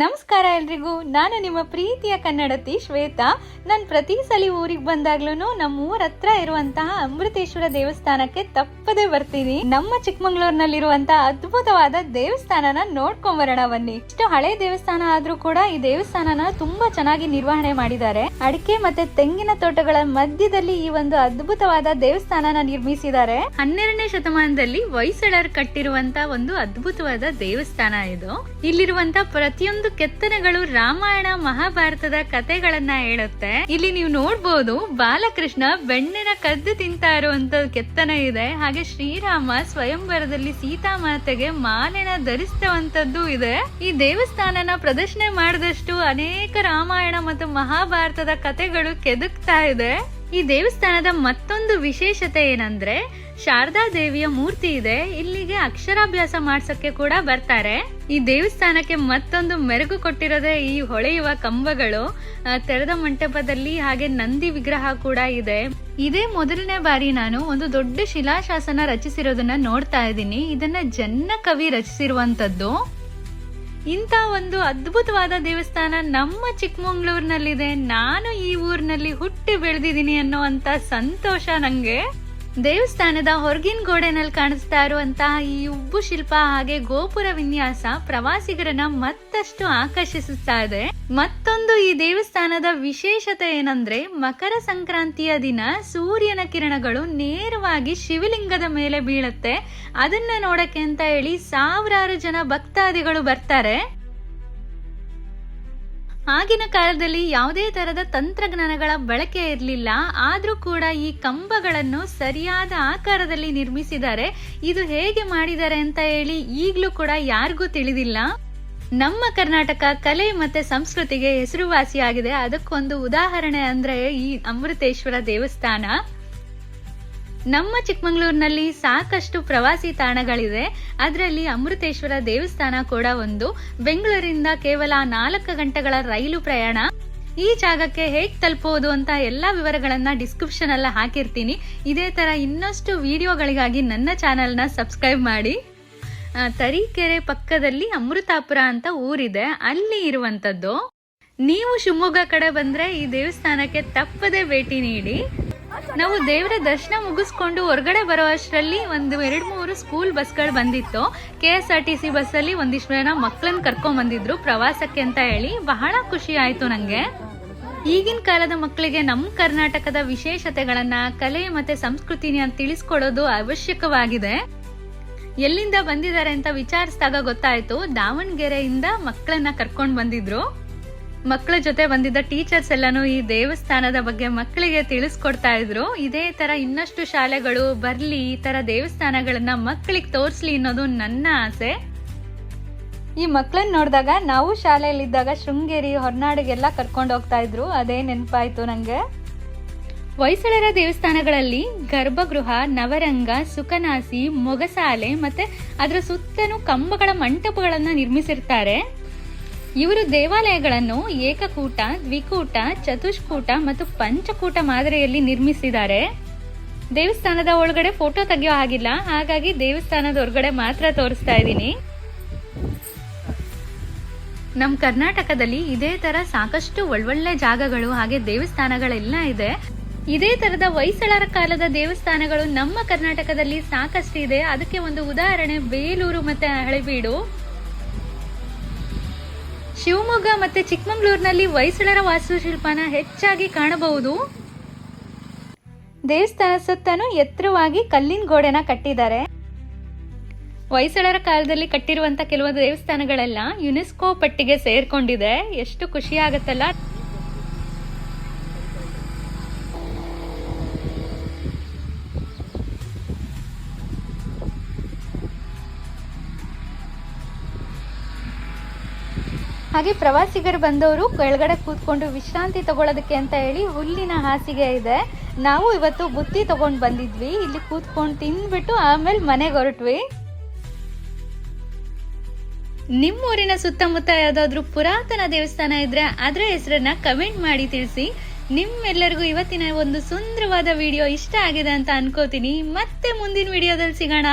ನಮಸ್ಕಾರ ಎಲ್ರಿಗೂ. ನಾನು ನಿಮ್ಮ ಪ್ರೀತಿಯ ಕನ್ನಡತಿ ಶ್ವೇತಾ. ನಾನು ಪ್ರತಿ ಸಲ ಊರಿಗೆ ಬಂದಾಗ್ಲೂ ನಮ್ಮ ಊರ ಹತ್ರ ಇರುವಂತಹ ಅಮೃತೇಶ್ವರ ದೇವಸ್ಥಾನಕ್ಕೆ ತಪ್ಪದೆ ಬರ್ತೀನಿ. ನಮ್ಮ ಚಿಕ್ಕಮಂಗ್ಳೂರ್ನಲ್ಲಿರುವಂತಹ ಅದ್ಭುತವಾದ ದೇವಸ್ಥಾನನ ನೋಡ್ಕೊಂಡ್ ಬರೋಣ ಬನ್ನಿ. ಇಷ್ಟು ಹಳೆ ದೇವಸ್ಥಾನ ಆದ್ರೂ ಕೂಡ ಈ ದೇವಸ್ಥಾನನ ತುಂಬಾ ಚೆನ್ನಾಗಿ ನಿರ್ವಹಣೆ ಮಾಡಿದ್ದಾರೆ. ಅಡಿಕೆ ಮತ್ತೆ ತೆಂಗಿನ ತೋಟಗಳ ಮಧ್ಯದಲ್ಲಿ ಈ ಒಂದು ಅದ್ಭುತವಾದ ದೇವಸ್ಥಾನನ ನಿರ್ಮಿಸಿದ್ದಾರೆ. ಹನ್ನೆರಡನೇ ಶತಮಾನದಲ್ಲಿ ಹೊಯ್ಸಳರು ಕಟ್ಟಿರುವಂತ ಒಂದು ಅದ್ಭುತವಾದ ದೇವಸ್ಥಾನ ಇದು. ಇಲ್ಲಿರುವಂತ ಪ್ರತಿಯೊಂದು ಕೆತ್ತನೆಗಳು ರಾಮಾಯಣ, ಮಹಾಭಾರತದ ಕತೆಗಳನ್ನ ಹೇಳುತ್ತೆ. ಇಲ್ಲಿ ನೀವು ನೋಡ್ಬೋದು ಬಾಲಕೃಷ್ಣ ಬೆಣ್ಣೆನ ಕದ್ದು ತಿಂತಾ ಇರುವಂತ ಕೆತ್ತನೆ ಇದೆ. ಹಾಗೆ ಶ್ರೀರಾಮ ಸ್ವಯಂವರದಲ್ಲಿ ಸೀತಾಮಾತೆಗೆ ಮಾಲೆನ ಧರಿಸ್ತವಂತದ್ದು ಇದೆ. ಈ ದೇವಸ್ಥಾನನ ಪ್ರದರ್ಶನೆ ಮಾಡಿದಷ್ಟು ಅನೇಕ ರಾಮಾಯಣ ಮತ್ತು ಮಹಾಭಾರತದ ಕಥೆಗಳು ಕೆದಕ್ತಾ ಇದೆ. ಈ ದೇವಸ್ಥಾನದ ಮತ್ತೊಂದು ವಿಶೇಷತೆ ಏನಂದ್ರೆ ಶಾರದಾ ದೇವಿಯ ಮೂರ್ತಿ ಇದೆ. ಇಲ್ಲಿಗೆ ಅಕ್ಷರಾಭ್ಯಾಸ ಮಾಡ್ಸಕ್ಕೆ ಕೂಡ ಬರ್ತಾರೆ. ಈ ದೇವಸ್ಥಾನಕ್ಕೆ ಮತ್ತೊಂದು ಮೆರುಗು ಕೊಟ್ಟಿರೋದೇ ಈ ಹೊಳೆಯುವ ಕಂಬಗಳು. ತೆರೆದ ಮಂಟಪದಲ್ಲಿ ಹಾಗೆ ನಂದಿ ವಿಗ್ರಹ ಕೂಡ ಇದೆ. ಇದೇ ಮೊದಲನೇ ಬಾರಿ ನಾನು ಒಂದು ದೊಡ್ಡ ಶಿಲಾಶಾಸನ ರಚಿಸಿರೋದನ್ನ ನೋಡ್ತಾ ಇದ್ದೀನಿ. ಇದನ್ನ ಜನ್ನ ಕವಿ ರಚಿಸಿರುವಂತದ್ದು ಇಂಥ ಒಂದು ಅದ್ಭುತವಾದ ದೇವಸ್ಥಾನ ನಮ್ಮ ಚಿಕ್ಕಮಂಗ್ಳೂರ್ನಲ್ಲಿದೆ. ನಾನು ಈ ಊರಿನಲ್ಲಿ ಹುಟ್ಟಿ ಬೆಳೆದಿದ್ದೀನಿ ಅನ್ನುವಂತ ಸಂತೋಷ ನಂಗೆ. ದೇವಸ್ಥಾನದ ಹೊರಗಿನ ಗೋಡೆನಲ್ಲಿ ಕಾಣಿಸ್ತಾ ಇರುವಂತಹ ಈ ಉಬ್ಬು ಶಿಲ್ಪ ಹಾಗೆ ಗೋಪುರ ವಿನ್ಯಾಸ ಪ್ರವಾಸಿಗರನ್ನ ಮತ್ತಷ್ಟು ಆಕರ್ಷಿಸುತ್ತಾ ಇದೆ. ಮತ್ತೊಂದು ಈ ದೇವಸ್ಥಾನದ ವಿಶೇಷತೆ ಏನಂದ್ರೆ ಮಕರ ಸಂಕ್ರಾಂತಿಯ ದಿನ ಸೂರ್ಯನ ಕಿರಣಗಳು ನೇರವಾಗಿ ಶಿವಲಿಂಗದ ಮೇಲೆ ಬೀಳುತ್ತೆ. ಅದನ್ನ ನೋಡಕ್ಕೆ ಅಂತ ಹೇಳಿ ಸಾವಿರಾರು ಜನ ಭಕ್ತಾದಿಗಳು ಬರ್ತಾರೆ. ಆಗಿನ ಕಾಲದಲ್ಲಿ ಯಾವುದೇ ತರದ ತಂತ್ರಜ್ಞಾನಗಳ ಬಳಕೆ ಇರಲಿಲ್ಲ. ಆದರೂ ಕೂಡ ಈ ಕಂಬಗಳನ್ನು ಸರಿಯಾದ ಆಕಾರದಲ್ಲಿ ನಿರ್ಮಿಸಿದ್ದಾರೆ. ಇದು ಹೇಗೆ ಮಾಡಿದ್ದಾರೆ ಅಂತ ಹೇಳಿ ಈಗಲೂ ಕೂಡ ಯಾರಿಗೂ ತಿಳಿದಿಲ್ಲ. ನಮ್ಮ ಕರ್ನಾಟಕ ಕಲೆ ಮತ್ತೆ ಸಂಸ್ಕೃತಿಗೆ ಹೆಸರುವಾಸಿಯಾಗಿದೆ. ಅದಕ್ಕೊಂದು ಉದಾಹರಣೆ ಅಂದ್ರೆ ಈ ಅಮೃತೇಶ್ವರ ದೇವಸ್ಥಾನ. ನಮ್ಮ ಚಿಕ್ಕಮಂಗ್ಳೂರಿನಲ್ಲಿ ಸಾಕಷ್ಟು ಪ್ರವಾಸಿ ತಾಣಗಳಿದೆ. ಅದರಲ್ಲಿ ಅಮೃತೇಶ್ವರ ದೇವಸ್ಥಾನ ಕೂಡ ಒಂದು. ಬೆಂಗಳೂರಿಂದ ಕೇವಲ ನಾಲ್ಕು ಗಂಟೆಗಳ ರೈಲು ಪ್ರಯಾಣ. ಈ ಜಾಗಕ್ಕೆ ಹೇಗೆ ತಲುಪೋದು ಅಂತ ಎಲ್ಲಾ ವಿವರಗಳನ್ನ ಡಿಸ್ಕ್ರಿಪ್ಷನ್ ಎಲ್ಲ ಹಾಕಿರ್ತೀನಿ. ಇದೇ ತರ ಇನ್ನಷ್ಟು ವಿಡಿಯೋಗಳಿಗಾಗಿ ನನ್ನ ಚಾನೆಲ್ನ ಸಬ್ಸ್ಕ್ರೈಬ್ ಮಾಡಿ. ತರೀಕೆರೆ ಪಕ್ಕದಲ್ಲಿ ಅಮೃತಾಪುರ ಅಂತ ಊರಿದೆ. ಅಲ್ಲಿ ಇರುವಂತದ್ದು. ನೀವು ಶಿವಮೊಗ್ಗ ಕಡೆ ಬಂದ್ರೆ ಈ ದೇವಸ್ಥಾನಕ್ಕೆ ತಪ್ಪದೆ ಭೇಟಿ ನೀಡಿ. ನಾವು ದೇವರ ದರ್ಶನ ಮುಗಿಸ್ಕೊಂಡು ಹೊರಗಡೆ ಬರೋ ಅಷ್ಟರಲ್ಲಿ ಒಂದು ಎರಡು ಮೂರು ಸ್ಕೂಲ್ ಬಸ್ಗಳು ಬಂದಿತ್ತು. K S R T C ಬಸ್ಸಲ್ಲಿ ಒಂದಿಷ್ಟು ಜನ ಮಕ್ಕಳನ್ನ ಕರ್ಕೊಂಡ್ ಬಂದಿದ್ರು ಪ್ರವಾಸಕ್ಕೆ ಅಂತ ಹೇಳಿ. ಬಹಳ ಖುಷಿ ಆಯಿತು ನನಗೆ ಈಗಿನ ಕಾಲದ ಮಕ್ಕಳಿಗೆ ನಮ್ಮ ಕರ್ನಾಟಕದ ವಿಶೇಷತೆಗಳನ್ನ, ಕಲೆ ಮತ್ತೆ ಸಂಸ್ಕೃತಿನ ತಿಳಿಸ್ಕೊಡೋದು ಅವಶ್ಯಕವಾಗಿದೆ. ಎಲ್ಲಿಂದ ಬಂದಿದ್ದಾರೆ ಅಂತ ವಿಚಾರಿಸಿದಾಗ ಗೊತ್ತಾಯ್ತು. ದಾವಣಗೆರೆಯಿಂದ ಮಕ್ಕಳನ್ನ ಕರ್ಕೊಂಡು ಬಂದಿದ್ರು. ಮಕ್ಕಳ ಜೊತೆ ಬಂದಿದ್ದ ಟೀಚರ್ಸ್ ಎಲ್ಲಾನು ಈ ದೇವಸ್ಥಾನದ ಬಗ್ಗೆ ಮಕ್ಕಳಿಗೆ ತಿಳಿಸ್ಕೊಡ್ತಾ ಇದ್ರು. ಇದೇ ತರ ಇನ್ನಷ್ಟು ಶಾಲೆಗಳು, ಬರ್ಲಿ, ಈ ತರ ದೇವಸ್ಥಾನಗಳನ್ನ ಮಕ್ಕಳಿಗೆ ತೋರಿಸ್ಲಿ ಅನ್ನೋದು ನನ್ನ ಆಸೆ. ಈ ಮಕ್ಕಳನ್ನ ನೋಡಿದಾಗ ನಾವು ಶಾಲೆಯಲ್ಲಿದ್ದಾಗ ಶೃಂಗೇರಿ, ಹೊರನಾಡಿಗೆಲ್ಲ ಕರ್ಕೊಂಡು ಹೋಗ್ತಾ ಇದ್ರು. ಅದೇ ನೆನಪಾಯ್ತು ನಂಗೆ. ಹೊಯ್ಸಳರ ದೇವಸ್ಥಾನಗಳಲ್ಲಿ ಗರ್ಭಗೃಹ, ನವರಂಗ, ಸುಕನಾಸಿ, ಮೊಗಸಾಲೆ ಮತ್ತೆ ಅದರ ಸುತ್ತಲೂ ಕಂಬಗಳ ಮಂಟಪಗಳನ್ನ ನಿರ್ಮಿಸಿರ್ತಾರೆ. ಇವರು ದೇವಾಲಯಗಳನ್ನು ಏಕಕೂಟ, ದ್ವಿಕೂಟ, ಚತುಷ್ಕೂಟ ಮತ್ತು ಪಂಚಕೂಟ ಮಾದರಿಯಲ್ಲಿ ನಿರ್ಮಿಸಿದ್ದಾರೆ. ದೇವಸ್ಥಾನದ ಒಳಗಡೆ ಫೋಟೋ ತೆಗೆಯೋ ಆಗಿಲ್ಲ ಹಾಗಾಗಿ ದೇವಸ್ಥಾನದ ಹೊರಗಡೆ ಮಾತ್ರ ತೋರಿಸ್ತಾ ಇದ್ದೀನಿ. ನಮ್ಮ ಕರ್ನಾಟಕದಲ್ಲಿ ಇದೇ ತರ ಸಾಕಷ್ಟು ಒಳ್ಳೊಳ್ಳೆ ಜಾಗಗಳು ಹಾಗೆ ದೇವಸ್ಥಾನಗಳೆಲ್ಲ ಇದೆ. ಇದೇ ತರದ ಹೊಯ್ಸಳರ ಕಾಲದ ದೇವಸ್ಥಾನಗಳು ನಮ್ಮ ಕರ್ನಾಟಕದಲ್ಲಿ ಸಾಕಷ್ಟು ಇದೆ ಅದಕ್ಕೆ ಒಂದು ಉದಾಹರಣೆ, ಬೇಲೂರು ಮತ್ತೆ ಹಳೆಬೀಡು. ಶಿವಮೊಗ್ಗ ಮತ್ತೆ ಚಿಕ್ಕಮಗಳೂರಿನಲ್ಲಿ ಹೊಯ್ಸಳರ ವಾಸ್ತುಶಿಲ್ಪನ ಹೆಚ್ಚಾಗಿ ಕಾಣಬಹುದು. ದೇವಸ್ಥಾನ ಸುತ್ತಲೂ ಎತ್ತರವಾಗಿ ಕಲ್ಲಿನ ಗೋಡೆನ ಕಟ್ಟಿದ್ದಾರೆ. ಹೊಯ್ಸಳರ ಕಾಲದಲ್ಲಿ ಕಟ್ಟಿರುವಂತ ಕೆಲವೊಂದು ದೇವಸ್ಥಾನಗಳೆಲ್ಲ ಯುನೆಸ್ಕೋ ಪಟ್ಟಿಗೆ ಸೇರ್ಕೊಂಡಿದೆ. ಎಷ್ಟು ಖುಷಿ ಆಗತ್ತಲ್ಲ. ಹಾಗೆ ಪ್ರವಾಸಿಗರು ಬಂದವರು ಕೆಳಗಡೆ ಕೂತ್ಕೊಂಡು ವಿಶ್ರಾಂತಿ ತಗೊಳ್ಳೋದಕ್ಕೆ ಅಂತ ಹೇಳಿ ಹುಲ್ಲಿನ ಹಾಸಿಗೆ ಇದೆ. ನಾವು ಇವತ್ತು ಬುತ್ತಿ ತಗೊಂಡು ಬಂದಿದ್ವಿ. ಇಲ್ಲಿ ಕೂತ್ಕೊಂಡು ತಿಂದ್ಬಿಟ್ಟು ಆಮೇಲೆ ಮನೆಗೆ ಹೊರಟ್ವಿ. ನಿಮ್ಮೂರಿನ ಸುತ್ತಮುತ್ತ ಯಾವ್ದಾದ್ರು ಪುರಾತನ ದೇವಸ್ಥಾನ ಇದ್ರೆ ಅದರ ಹೆಸರನ್ನ ಕಮೆಂಟ್ ಮಾಡಿ ತಿಳಿಸಿ. ನಿಮ್ಮೆಲ್ಲರಿಗೂ ಇವತ್ತಿನ ಒಂದು ಸುಂದರವಾದ ವಿಡಿಯೋ ಇಷ್ಟ ಆಗಿದೆ ಅಂತ ಅನ್ಕೋತೀನಿ. ಮತ್ತೆ ಮುಂದಿನ ವಿಡಿಯೋದಲ್ಲಿ ಸಿಗೋಣ.